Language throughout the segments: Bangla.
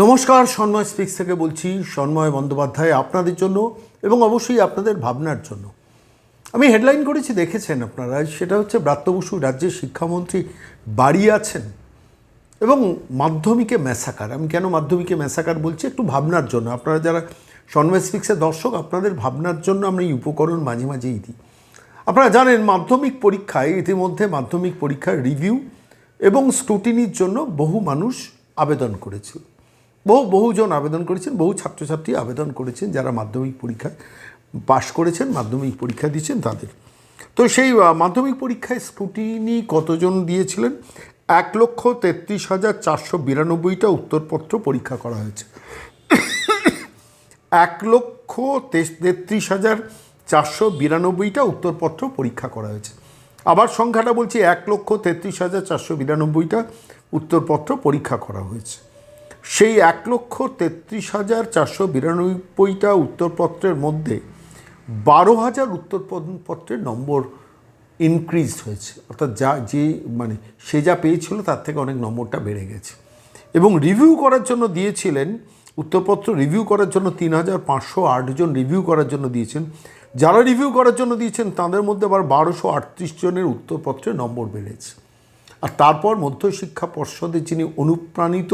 নমস্কার, সন্ময় স্পিক্স থেকে বলছি সন্ময় বন্দ্যোপাধ্যায় আপনাদের জন্য এবং অবশ্যই আপনাদের ভাবনার জন্য। আমি হেডলাইন করেছি, দেখেছেন আপনারা, সেটা হচ্ছে ব্রাত্য বসু রাজ্যের শিক্ষামন্ত্রী বাড়ি আছেন এবং মাধ্যমিকে ম্যাসাকার আমি কেন মাধ্যমিকে ম্যাসাকার বলছি? একটু ভাবনার জন্য। আপনারা যারা সন্ময় স্পিক্সের দর্শক, আপনাদের ভাবনার জন্য আমরা এই উপকরণ মাঝে মাঝেই দিই। আপনারা জানেন, মাধ্যমিক পরীক্ষায়, ইতিমধ্যে মাধ্যমিক পরীক্ষার রিভিউ এবং স্ক্রুটিনির জন্য বহু মানুষ আবেদন করেছিল বহু, বহুজন আবেদন করেছেন, বহু ছাত্রছাত্রী আবেদন করেছেন, যারা মাধ্যমিক পরীক্ষায় পাশ করেছেন, মাধ্যমিক পরীক্ষা দিয়েছেন তাদের। তো সেই মাধ্যমিক পরীক্ষায় স্ক্রুটিনি কতজন দিয়েছিলেন? এক লক্ষ তেত্রিশ হাজার চারশো বিরানব্বইটা উত্তরপত্র পরীক্ষা করা হয়েছে। এক লক্ষ তেত্রিশ হাজার চারশো বিরানব্বইটা উত্তরপত্র পরীক্ষা করা হয়েছে। আবার সংখ্যাটা বলছি, এক লক্ষ তেত্রিশ হাজার চারশো বিরানব্বইটা উত্তরপত্র পরীক্ষা করা হয়েছে। সেই এক লক্ষ তেত্রিশ হাজার চারশো বিরানব্বইটা উত্তরপত্রের মধ্যে বারো হাজার উত্তরপত্রের নম্বর ইনক্রিজ হয়েছে। অর্থাৎ যা, যে মানে সে যা পেয়েছিল তার থেকে অনেক নম্বরটা বেড়ে গেছে। এবং রিভিউ করার জন্য দিয়েছিলেন, উত্তরপত্র রিভিউ করার জন্য তিন হাজার পাঁচশো আটজন রিভিউ করার জন্য দিয়েছেন। যারা রিভিউ করার জন্য দিয়েছেন, তাদের মধ্যে আবার বারোশো আটত্রিশ জনের উত্তরপত্রে নম্বর বেড়েছে। আর তারপর মধ্যশিক্ষা পর্ষদে যিনি অনুপ্রাণিত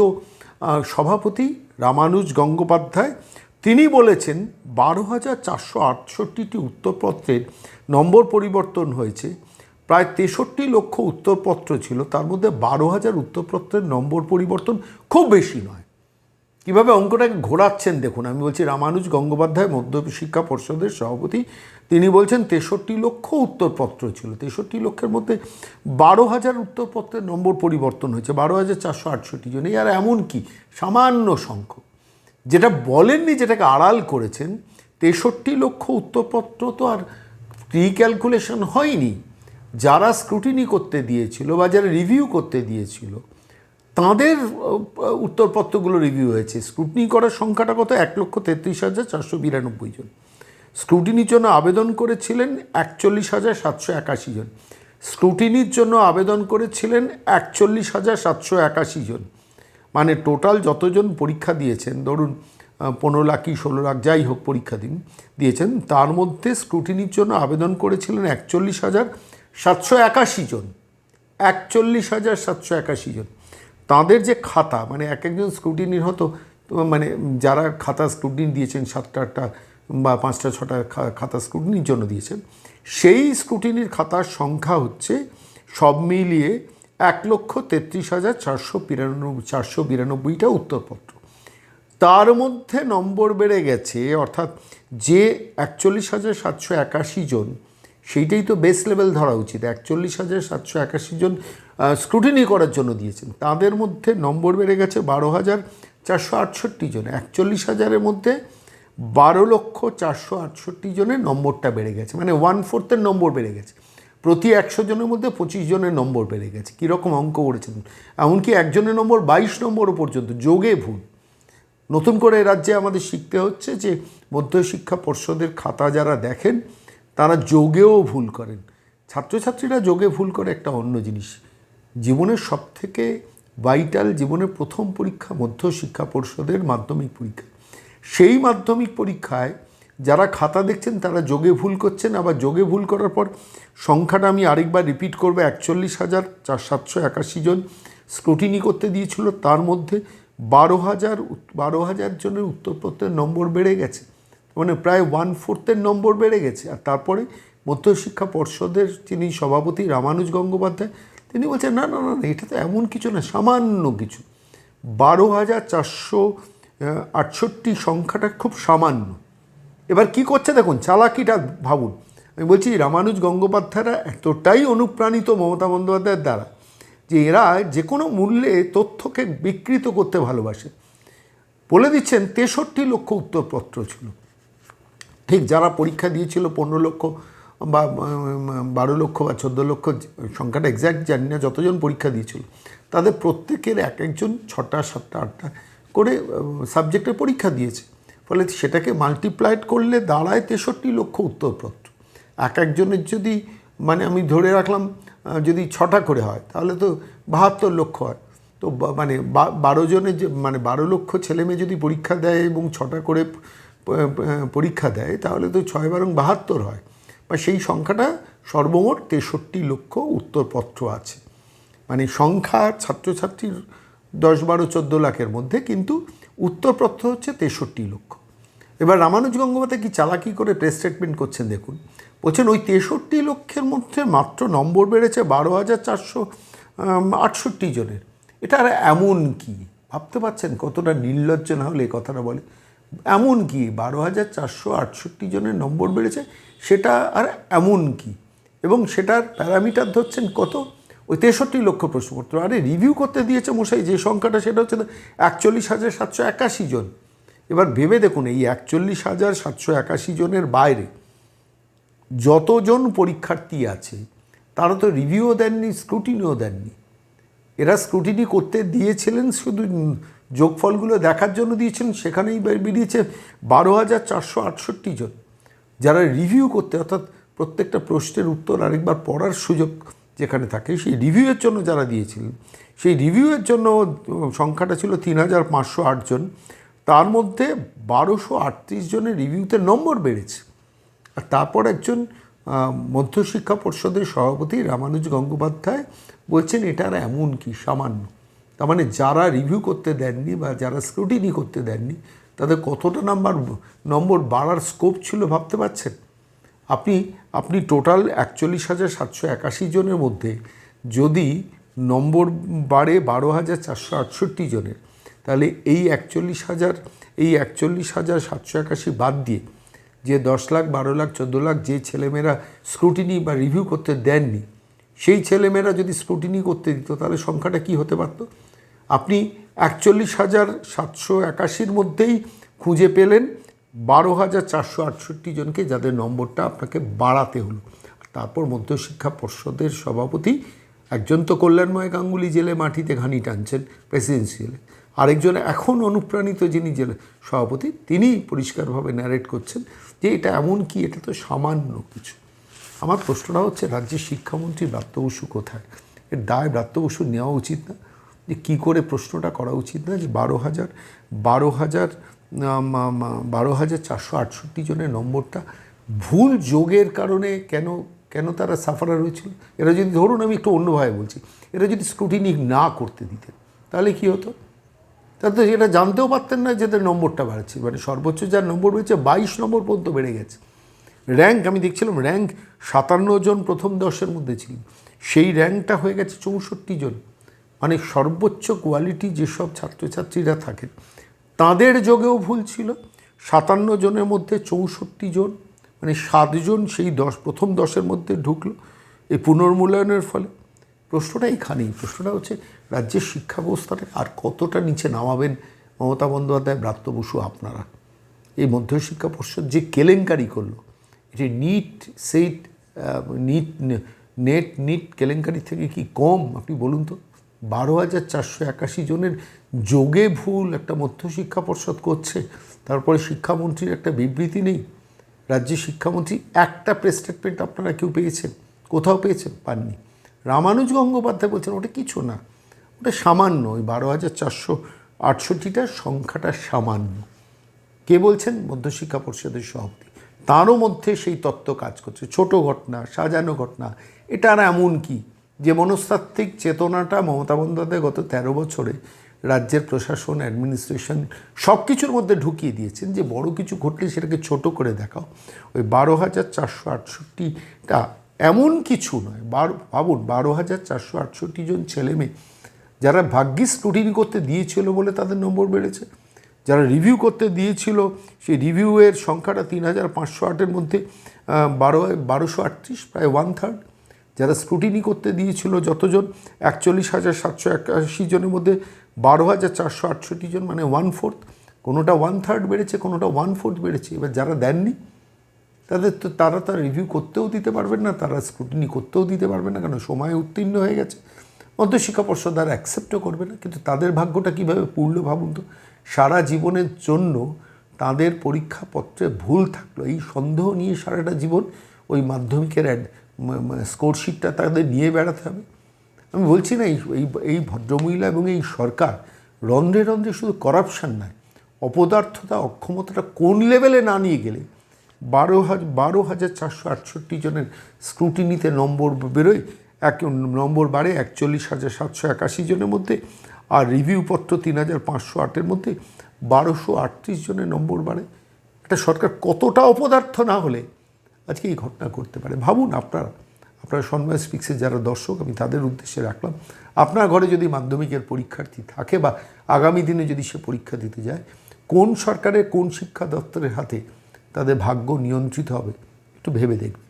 সভাপতি রামানুজ গঙ্গোপাধ্যায়, তিনি বলেছেন, বারো হাজার চারশো আটষট্টিটি উত্তরপত্রের নম্বর পরিবর্তন হয়েছে। প্রায় তেষট্টি লক্ষ উত্তরপত্র ছিল, তার মধ্যে বারো হাজার উত্তরপত্রের নম্বর পরিবর্তন খুব বেশি নয়। কীভাবে অঙ্কটাকে ঘোরাচ্ছেন দেখুন, আমি বলছি রামানুজ গঙ্গোপাধ্যায় মধ্য শিক্ষা পর্ষদের সভাপতি, তিনি বলছেন তেষট্টি লক্ষ উত্তরপত্র ছিল। তেষট্টি লক্ষের মধ্যে বারো হাজার উত্তরপত্রের নম্বর পরিবর্তন হয়েছে, বারো হাজার চারশো আটষট্টি জন। আর এমন কি? সামান্য সংখ্যক। যেটা বলেননি, যেটাকে আড়াল করেছেন, তেষট্টি লক্ষ উত্তরপত্র তো আর রিক্যালকুলেশন হয়নি। যারা স্ক্রুটিনি করতে দিয়েছিল বা যারা রিভিউ করতে দিয়েছিল তাঁদের উত্তরপত্রগুলো রিভিউ হয়েছে। স্ক্রুটিনি করার সংখ্যাটা কত? এক লক্ষ তেত্রিশ হাজার চারশো বিরানব্বই জন। স্ক্রুটিনির জন্য আবেদন করেছিলেন একচল্লিশ হাজার সাতশো একাশি জন। স্ক্রুটিনির জন্য আবেদন করেছিলেন একচল্লিশ হাজার সাতশো একাশি জন। মানে টোটাল যতজন পরীক্ষা দিয়েছেন, ধরুন পনেরো লাখ কি ষোলো লাখ, যাই হোক পরীক্ষা দিন, দিয়েছেন, তার মধ্যে স্ক্রুটিনির জন্য আবেদন করেছিলেন একচল্লিশ হাজার সাতশো একাশি জন। একচল্লিশ হাজার সাতশো একাশি জন। তাদের যে খাতা মানে এক একজন স্ক্রুটিনির হতো মানে যারা খাতা স্ক্রুটিনি দিয়েছেন, সাতটা, আটটা বা পাঁচটা, ছটা খাতা স্ক্রুটিনির জন্য দিয়েছেন, সেই স্ক্রুটিনির খাতার সংখ্যা হচ্ছে সব মিলিয়ে এক লক্ষ তেত্রিশ হাজার চারশো বিরানব্বই, চারশো বিরানব্বইটা উত্তরপত্র। তার মধ্যে নম্বর বেড়ে গেছে, অর্থাৎ যে একচল্লিশ হাজার সাতশো একাশি জন সেইটাই তো বেস লেভেল ধরা উচিত। একচল্লিশ হাজার সাতশো একাশি জন স্ক্রুটিনি করার জন্য দিয়েছেন। তাদের মধ্যে নম্বর বেড়ে গেছে বারো হাজার চারশো আটষট্টি জন। একচল্লিশ হাজারের মধ্যে বারো লক্ষ চারশো আটষট্টি জনের নম্বরটা বেড়ে গেছে। মানে ওয়ান ফোর্থের নম্বর বেড়ে গেছে। প্রতি একশো জনের মধ্যে পঁচিশ জনের নম্বর বেড়ে গেছে। কীরকম অঙ্ক করেছেন? এমনকি একজনের নম্বর বাইশ নম্বরও পর্যন্ত, যোগে ভুল। নতুন করে রাজ্যে আমাদের শিখতে হচ্ছে যে মধ্যশিক্ষা পর্ষদের খাতা যারা দেখেন তারা যোগেও ভুল করেন। ছাত্রছাত্রীরা যোগে ভুল করে একটা অন্য জিনিস। জীবনের সবথেকে ভাইটাল জীবনের প্রথম পরীক্ষা মধ্য শিক্ষা পর্ষদের মাধ্যমিক পরীক্ষা। সেই মাধ্যমিক পরীক্ষায় যারা খাতা দেখছেন, তারা যোগে ভুল করছেন, আবার যোগে ভুল করার পর সংখ্যাটা আমি আরেকবার রিপিট করব, একচল্লিশ হাজার চার সাতশো একাশি জন স্ক্রুটিনি করতে দিয়েছিল, তার মধ্যে বারো হাজার বারো হাজার জনের উত্তরপত্রের নম্বর বেড়ে গেছে। মানে প্রায় ওয়ান ফোর্থের নম্বর বেড়ে গেছে। আর তারপরে মধ্যশিক্ষা পর্ষদের যিনি সভাপতি রামানুজ গঙ্গোপাধ্যায়, তিনি বলছেন, না না না এটা তো এমন কিছু না, সামান্য কিছু। বারো হাজার চারশো আটষট্টি সংখ্যাটা খুব সামান্য। এবার কি করছে দেখুন, চালাকিটা ভাবুন। আমি বলছি, রামানুজ গঙ্গোপাধ্যায়রা এতটাই অনুপ্রাণিত মমতা বন্দ্যোপাধ্যায়ের দ্বারা যে এরা যে কোনো মূল্যে তথ্যকে বিকৃত করতে ভালোবাসে। বলে দিচ্ছেন, তেষট্টি লক্ষ উত্তরপত্র ছিল। ঠিক যারা পরীক্ষা দিয়েছিল পনেরো লক্ষ বা বারো লক্ষ বা চোদ্দ লক্ষ, সংখ্যাটা এক্স্যাক্ট জানি না যতজন পরীক্ষা দিয়েছিল, তাদের প্রত্যেকের এক একজন ছটা, সাতটা, আটটা করে সাবজেক্টের পরীক্ষা দিয়েছে। ফলে সেটাকে মাল্টিপ্লাইড করলে দাঁড়ায় তেষট্টি লক্ষ উত্তরপত্র। এক একজনের যদি মানে আমি ধরে রাখলাম যদি ছটা করে হয়, তাহলে তো বাহাত্তর লক্ষ হয়। তো মানে বারো জনের যে মানে বারো লক্ষ ছেলে মেয়ে যদি পরীক্ষা দেয় এবং ছটা করে পরীক্ষা দেয়, তাহলে তো ছয় বারং বাহাত্তর হয়। বা সেই সংখ্যাটা সর্বমোট তেষট্টি লক্ষ উত্তরপত্র আছে। মানে সংখ্যা ছাত্রছাত্রীর দশ বারো চোদ্দ লাখের মধ্যে কিন্তু উত্তরপত্র হচ্ছে তেষট্টি লক্ষ। এবার রামানুজ গঙ্গোপাধ্যায় কি চালাকি করে প্রেস স্টেটমেন্ট করছেন দেখুন। বলছেন, ওই তেষট্টি লক্ষের মধ্যে মাত্র নম্বর বেড়েছে বারো হাজার চারশো আটষট্টি জনের। এটা আর এমন কি? ভাবতে পারছেন কতটা নির্লজ্জ না হলে এই কথাটা বলে। এমন কি? বারো হাজার চারশো আটষট্টি জনের নম্বর বেড়েছে, সেটা আর এমন কি? এবং সেটার প্যারামিটার ধরছেন কত? ওই তেষট্টি লক্ষ প্রশ্নপত্র। আরে রিভিউ করতে দিয়েছে মশাই যে সংখ্যাটা, সেটা হচ্ছে একচল্লিশ হাজার সাতশো একাশি জন। এবার ভেবে দেখুন, এই একচল্লিশ হাজার সাতশো একাশি জনের বাইরে যতজন পরীক্ষার্থী আছে, তারা তো রিভিউও দেননি স্ক্রুটিনিও দেননি। এরা স্ক্রুটিনি করতে দিয়েছিলেন শুধু যোগফলগুলো দেখার জন্য দিয়েছেন, সেখানেই বেরিয়েছে বারো হাজার চারশো আটষট্টি জন। যারা রিভিউ করতে, অর্থাৎ প্রত্যেকটা প্রশ্নের উত্তর আরেকবার পড়ার সুযোগ যেখানে থাকে, সেই রিভিউয়ের জন্য যারা দিয়েছিলেন, সেই রিভিউয়ের জন্য সংখ্যাটা ছিল তিন হাজার পাঁচশো আট জন। তার মধ্যে বারোশো আটত্রিশ জনের রিভিউতে নম্বর বেড়েছে। আর তারপর একজন মধ্যশিক্ষা পর্ষদের সভাপতি রামানুজ গঙ্গোপাধ্যায় বলছেন, এটা আর এমন কি, সামান্য। তার মানে যারা রিভিউ করতে দেননি বা যারা স্ক্রুটিনি করতে দেননি, তাদের কতটা নাম্বার নম্বর বাড়ার স্কোপ ছিল ভাবতে পারছেন? আপনি আপনি টোটাল একচল্লিশ হাজার সাতশো একাশি জনের মধ্যে যদি নম্বর বাড়ে বারো হাজার চারশো আটষট্টি জনের, তাহলে এই একচল্লিশ হাজার, এই একচল্লিশ হাজার সাতশো একাশি বাদ দিয়ে যে দশ লাখ, বারো লাখ, চোদ্দ লাখ যে ছেলেমেয়েরা স্ক্রুটিনি বা রিভিউ করতে দেননি সেই ছেলেমেয়েরা যদি স্ক্রুটিনি করতে দিত, তাহলে সংখ্যাটা কি হতে পারত? আপনি একচল্লিশ হাজার সাতশো একাশির মধ্যেই খুঁজে পেলেন বারো হাজার চারশো আটষট্টি জনকে, যাদের নম্বরটা আপনাকে বাড়াতে হলো। তারপর মধ্যশিক্ষা পর্ষদের সভাপতি একজন তো কল্যাণময় গাঙ্গুলি জেলে মাটিতে ঘানি টানছেন প্রেসিডেন্সিয়ালে আরেকজন এখন অনুপ্রাণিত যিনি জেলে সভাপতি তিনি পরিষ্কারভাবে ন্যারেট করছেন যে এটা এমন কি এটা তো সামান্য কিছু। আমার প্রশ্নটা হচ্ছে, রাজ্যের শিক্ষামন্ত্রী ব্রাত্য বসু কোথায়? এর দায় ব্রাত্য বসু নেওয়া উচিত না। যে কী করে প্রশ্নটা করা উচিত না? যে বারো হাজার বারো হাজার বারো হাজার চারশো আটষট্টি জনের নম্বরটা ভুল যোগের কারণে কেন কেন তারা সাফারার হয়েছিল? এরা যদি, ধরুন আমি একটু অন্যভাবে বলছি, এরা যদি স্ক্রুটিনি না করতে দিতেন, তাহলে কি হতো? তাহলে এটা জানতেও পারতেন না যে এদের নম্বরটা বাড়ছে। মানে সর্বোচ্চ যার নম্বর বেড়েছে, বাইশ নম্বর পর্যন্ত বেড়ে গেছে। র্যাঙ্ক, আমি দেখছিলাম র্যাঙ্ক সাতান্ন জন প্রথম দশের মধ্যে ছিল সেই র্যাঙ্কটা হয়ে গেছে চৌষট্টি জন। মানে সর্বোচ্চ কোয়ালিটি যেসব ছাত্রছাত্রীরা থাকেন, তাদের যোগেও ভুল ছিল। সাতান্ন জনের মধ্যে চৌষট্টি জন মানে সাতজন সেই দশ, প্রথম দশের মধ্যে ঢুকলো এই পুনর্মূল্যায়নের ফলে। প্রশ্নটা এইখানেই প্রশ্নটা হচ্ছে রাজ্যের শিক্ষা ব্যবস্থাটা আর কতটা নিচে নামাবেন মমতা বন্দ্যোপাধ্যায়, ব্রাত্য বসু, আপনারা? এই মধ্যশিক্ষা পর্ষদ যে কেলেঙ্কারি করল এটি নিট সেইট নিট নেট, নিট কেলেঙ্কারি থেকে কি কম? আপনি বলুন তো। বারো হাজার চারশো একাশি জনের যোগে ভুল একটা মধ্যশিক্ষা পর্ষদ করছে, তারপরে শিক্ষামন্ত্রীর একটা বিবৃতি নেই। রাজ্যের শিক্ষামন্ত্রী একটা প্রেস স্টেটমেন্ট আপনারা কেউ পেয়েছেন? কোথাও পেয়েছেন? পাননি। রামানুজ গঙ্গোপাধ্যায় বলছেন, ওটা কিছু না। ওটা সামান্য। ওই বারো হাজার চারশো আটষট্টিটা সংখ্যাটা সামান্য। কে বলছেন? মধ্যশিক্ষা পরিষদের সভাপতি। তারও মধ্যে সেই তত্ত্ব কাজ করছে। ছোট ঘটনা, সাজানো ঘটনা। এটা আর এমন কি? যে মনস্তাত্ত্বিক চেতনাটা মমতা বন্দ্যোপাধ্যায় গত তেরো বছরে রাজ্যের প্রশাসন অ্যাডমিনিস্ট্রেশন সব কিছুর মধ্যে ঢুকিয়ে দিয়েছেন যে বড় কিছু ঘটলে সেটাকে ছোট করে দেখাও। ওই বারো হাজার চারশো আটষট্টিটা এমন কিছু নয়। বারো, ভাবুন, বারো হাজার চারশো আটষট্টি জন ছেলে মেয়ে যারা ভাগ্যিস স্ক্রুটিনি করতে দিয়েছিল বলে তাদের নম্বর বেড়েছে। যারা রিভিউ করতে দিয়েছিল, সেই রিভিউয়ের সংখ্যাটা তিন হাজার পাঁচশো আটের মধ্যে বারো, বারোশো আটত্রিশ, প্রায় ওয়ান থার্ড যারা স্ক্রুটিনি করতে দিয়েছিল যতজন, একচল্লিশ হাজার সাতশো একাশি জনের মধ্যে বারো হাজার চারশো আটষট্টি জন মানে ওয়ান ফোর্থ কোনোটা ওয়ান থার্ড বেড়েছে, কোনোটা ওয়ান ফোর্থ বেড়েছে। এবার যারা দেননি, তাদের তো তারা তার রিভিউ করতেও দিতে পারবেন না, তারা স্ক্রুটিনি করতেও দিতে পারবে না কারণ সময় উত্তীর্ণ হয়ে গেছে। মধ্যশিক্ষা পর্ষদ আর অ্যাকসেপ্টও করবে না। কিন্তু তাদের ভাগ্যটা কীভাবে পূর্ণ ভাবুন তো? সারা জীবনের জন্য তাদের পরীক্ষাপত্রে ভুল থাকল। এই সন্দেহ নিয়ে সারাটা জীবন ওই মাধ্যমিকের অ্যাড স্কোরশিটটা তাদের নিয়ে বেড়াতে হবে। আমি বলছি না, এই এই ভদ্রমহিলা এবং এই সরকার রন্ধ্রে রন্ধ্রে শুধু করাপশান নয়, অপদার্থতা, অক্ষমতাটা কোন লেভেলে না নিয়ে গেলে বারো হাজার বারো হাজার চারশো আটষট্টি জনের স্ক্রুটিনিতে নম্বর বেরোয় এক নম্বর বাড়ে একচল্লিশ হাজার সাতশো একাশি জনের মধ্যে আর রিভিউ পত্র তিন হাজার পাঁচশো আটের মধ্যে বারোশো আটত্রিশ জনের নম্বর বাড়ে একটা সরকার কতটা অপদার্থ না হলে আজকে এই ঘটনা করতে পারে। ভাবুন আপনারা আপনারা সন্ময় স্পিক্সের যারা দর্শক, আমি তাদের উদ্দেশ্যে রাখলাম, আপনার ঘরে যদি মাধ্যমিকের পরীক্ষার্থী থাকে বা আগামী দিনে যদি সে পরীক্ষা দিতে যায়, কোন সরকারের কোন শিক্ষা দপ্তরের হাতে তাদের ভাগ্য নিয়ন্ত্রিত হবে একটু ভেবে দেখবে